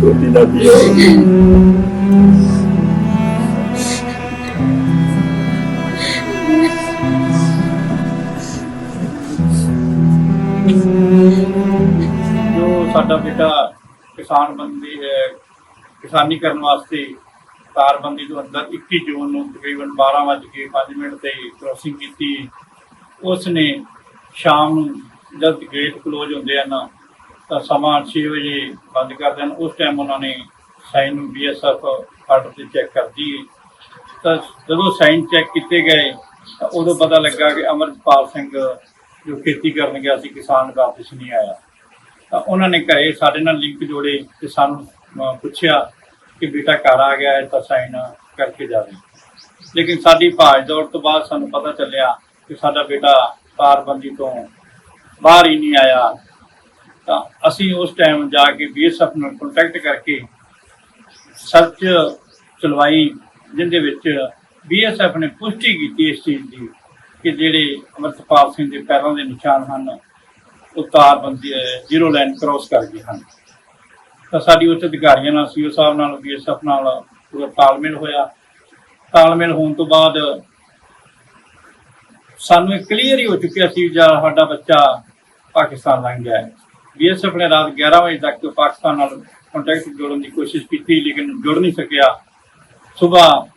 ਛੋਟੀ ਦਾਦੀ ਹੈ ਜੋ ਸਾਡਾ ਬੇਟਾ ਕਿਸਾਨ ਬੰਦੀ ਕਿਸਾਨੀ ਕਰਨ ਵਾਸਤੇ ਤਾਰਬੰਦੀ ਤੋਂ ਅੰਦਰ 21 ਜੂਨ ਨੂੰ ਤਕਰੀਬਨ 12:05 ਮਿੰਟ ਤੇ ਕ੍ਰੋਸਿੰਗ ਕੀਤੀ। ਉਸ ਨੇ ਸ਼ਾਮ ਨੂੰ ਜਦ ਗੇਟ ਕਲੋਜ਼ ਹੁੰਦੇ ਹਨ ਤਾਂ ਸਮਾਂ 6 ਵਜੇ ਬੰਦ ਕਰ ਦੇਣ। ਉਸ ਟਾਈਮ ਉਹਨਾਂ ਨੇ ਸਾਈਨ ਨੂੰ ਬੀਐਸਐਫ ਆਰਡਰ ਤੇ ਚੈੱਕ ਕਰਦੀ ਤਾਂ ਜਦੋਂ ਸਾਈਨ ਚੈੱਕ ਕੀਤੇ ਗਏ, ਤਾਂ ਉਦੋਂ ਪਤਾ ਲੱਗਾ ਕਿ ਅਮਰਪਾਲ ਸਿੰਘ ਜੋ ਖੇਤੀ ਕਰਨ ਗਿਆ ਸੀ, ਕਿਸਾਨ ਵਾਪਸ ਨਹੀਂ ਆਇਆ। ਤਾਂ ਉਹਨਾਂ ਨੇ ਘਰੇ ਸਾਡੇ ਨਾਲ ਲਿੰਕ ਜੋੜੇ ਤੇ ਸਾਨੂੰ ਪੁੱਛਿਆ ਕਿ ਬੇਟਾ ਘਰ ਆ ਗਿਆ ਹੈ ਤਾਂ ਸਾਈਨ ਕਰਕੇ ਜਾਵੇ ਲੇਕਿਨ ਸਾਡੀ ਭਾਜ ਦੌੜ ਤੋਂ ਬਾਅਦ ਸਾਨੂੰ ਪਤਾ ਚੱਲਿਆ ਕਿ ਸਾਡਾ ਬੇਟਾ ਤਾਰਬੰਦੀ ਤੋਂ ਬਾਹਰ ਹੀ ਨਹੀਂ ਆਇਆ, ਤਾਂ ਅਸੀਂ ਉਸ ਟਾਈਮ ਜਾ ਕੇ ਬੀਐਸਐਫ ਨਾਲ ਕੰਟੈਕਟ ਕਰਕੇ ਸਰਚ ਚਲਵਾਈ, ਜਿੰਦੇ ਵਿੱਚ ਬੀਐਸਐਫ ਨੇ ਪੁਸ਼ਟੀ ਕੀਤੀ ਇਸ ਚੀਜ਼ ਦੀ ਕਿ ਜਿਹੜੇ ਅਮਰਤਪਾਲ ਸਿੰਘ ਦੇ ਪੈਰਾਂ ਦੇ ਨਿਸ਼ਾਨ ਹਨ, ਉਹ ਤਾਰਬੰਦੀ ਜ਼ੀਰੋ ਲਾਈਨ ਕ੍ਰੋਸ ਕਰ ਗਏ ਹਨ। ਤਾਂ ਸਾਡੀ ਉੱਚ ਅਧਿਕਾਰੀਆਂ ਨਾਲ, ਸੀਓ ਸਾਹਿਬ ਨਾਲ, ਬੀਐਸਐਫ ਨਾਲ ਪੂਰਾ ਤਾਲਮੇਲ ਹੋਇਆ। ਤਾਲਮੇਲ ਹੋਣ ਤੋਂ ਬਾਅਦ ਸਾਨੂੰ ਇਹ ਕਲੀਅਰ ਹੀ ਹੋ ਚੁੱਕਿਆ ਸੀ ਜਾਂ ਸਾਡਾ ਬੱਚਾ ਪਾਕਿਸਤਾਨ ਲੰਘ ਗਿਆ ਹੈ। ਬੀਐਸਐਫ ਨੇ ਰਾਤ 11 ਵਜੇ ਤੱਕ ਪਾਕਿਸਤਾਨ ਨਾਲ ਕੰਟੈਕਟ ਜੋੜਨ ਦੀ ਕੋਸ਼ਿਸ਼ ਕੀਤੀ, ਲੇਕਿਨ ਜੁੜ ਨਹੀਂ ਸਕਿਆ। ਸਵੇਰ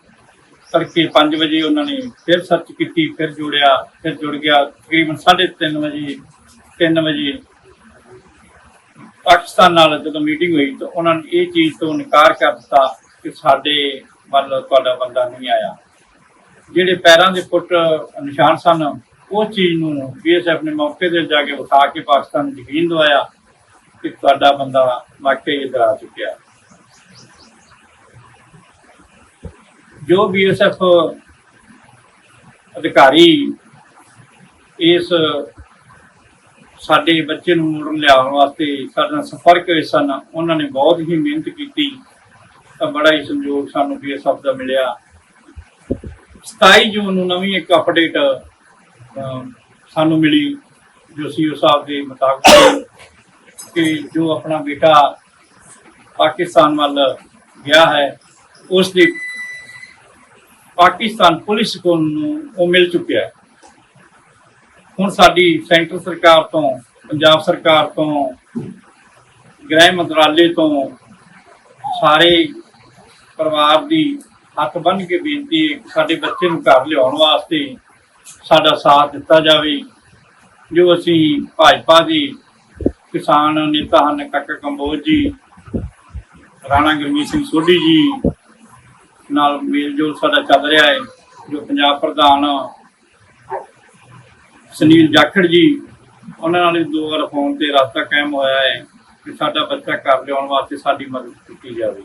ਤੜਕੇ 5 ਵਜੇ ਉਹਨਾਂ ਨੇ ਫਿਰ ਸਰਚ ਕੀਤੀ, ਫਿਰ ਜੋੜਿਆ, ਫਿਰ ਜੁੜ ਗਿਆ। ਤਕਰੀਬਨ 3:30 ਵਜੇ 3 ਵਜੇ ਪਾਕਿਸਤਾਨ ਨਾਲ ਜਦੋਂ ਮੀਟਿੰਗ ਹੋਈ ਤਾਂ ਉਹਨਾਂ ਨੇ ਇਹ ਚੀਜ਼ ਤੋਂ ਇਨਕਾਰ ਕਰ ਦਿੱਤਾ ਕਿ ਸਾਡੇ ਵੱਲ ਤੁਹਾਡਾ ਬੰਦਾ ਨਹੀਂ ਆਇਆ। ਜਿਹੜੇ ਪੈਰਾਂ ਦੇ ਫੁੱਟ ਨਿਸ਼ਾਨ ਸਨ, ਉਸ ਚੀਜ਼ ਨੂੰ ਬੀਐਸਐਫ ਨੇ ਮੌਕੇ ਤੇ ਜਾ ਕੇ ਉਠਾ ਕੇ ਪਾਕਿਸਤਾਨ ਨੂੰ ਯਕੀਨ ਦਵਾਇਆ ਕਿ ਤੁਹਾਡਾ ਬੰਦਾ ਵਾਕਈ ਇੱਧਰ ਆ ਚੁੱਕਿਆ। ਜੋ ਬੀਐਸਐਫ ਅਧਿਕਾਰੀ ਇਸ ਸਾਡੇ ਬੱਚੇ ਨੂੰ ਮੁੜਨ ਲਿਆਉਣ ਵਾਸਤੇ ਸਾਡੇ ਨਾਲ ਸੰਪਰਕ ਹੋਏ ਸਨ, ਉਹਨਾਂ ਨੇ ਬਹੁਤ ਹੀ ਮਿਹਨਤ ਕੀਤੀ ਤਾਂ ਬੜਾ ਹੀ ਸੰਯੋਗ ਸਾਨੂੰ ਬੀਐਸਐਫ ਦਾ ਮਿਲਿਆ। 27 ਜੂਨ ਨੂੰ ਨਵੀਂ ਇੱਕ ਅਪਡੇਟ ਸਾਨੂੰ ਮਿਲੀ ਜੋ ਸੀਓ ਸਾਹਿਬ ਦੇ ਮੁਤਾਬਕ ਕਿ ਜੋ ਆਪਣਾ ਬੇਟਾ ਪਾਕਿਸਤਾਨ ਵੱਲ ਗਿਆ ਹੈ, ਉਸ ਦੀ ਪਾਕਿਸਤਾਨ ਪੁਲਿਸ ਕੋਲ ਨੂੰ ਉਹ ਮਿਲ ਚੁੱਕਿਆ ਹੈ। ਹੁਣ ਸਾਡੀ ਸੈਂਟਰ ਸਰਕਾਰ ਤੋਂ, ਪੰਜਾਬ ਸਰਕਾਰ ਤੋਂ, ਗ੍ਰਹਿ ਮੰਤਰਾਲੇ ਤੋਂ ਸਾਰੇ ਪਰਿਵਾਰ ਦੀ ਹੱਥ ਬੰਨ ਕੇ ਬੇਨਤੀ ਹੈ ਸਾਡੇ ਬੱਚੇ ਨੂੰ ਘਰ ਲਿਆਉਣ ਵਾਸਤੇ ਸਾਡਾ ਸਾਥ ਦਿੱਤਾ ਜਾਵੇ। ਜੋ ਅਸੀਂ ਭਾਜਪਾ ਦੀ ਕਿਸਾਨ ਨੇਤਾ ਹਨ, ਕੱਕ ਕੰਬੋਜ ਜੀ, ਰਾਣਾ ਗੁਰਮੀਤ ਸਿੰਘ ਸੋਢੀ ਜੀ ਨਾਲ ਮੇਲ ਜੋ ਸਾਡਾ ਚੱਲ ਰਿਹਾ ਹੈ, ਜੋ ਪੰਜਾਬ ਪ੍ਰਧਾਨ ਸੁਨੀਲ ਜਾਖੜ ਜੀ, ਉਹਨਾਂ ਨਾਲ ਦੋ ਵਾਰ ਫੋਨ ਤੇ ਰਸਤਾ ਕਾਇਮ ਹੋਇਆ ਹੈ ਕਿ ਸਾਡਾ ਬੱਚਾ ਘਰ ਲਿਆਉਣ ਵਾਸਤੇ ਸਾਡੀ ਮਦਦ ਕੀਤੀ ਜਾਵੇ।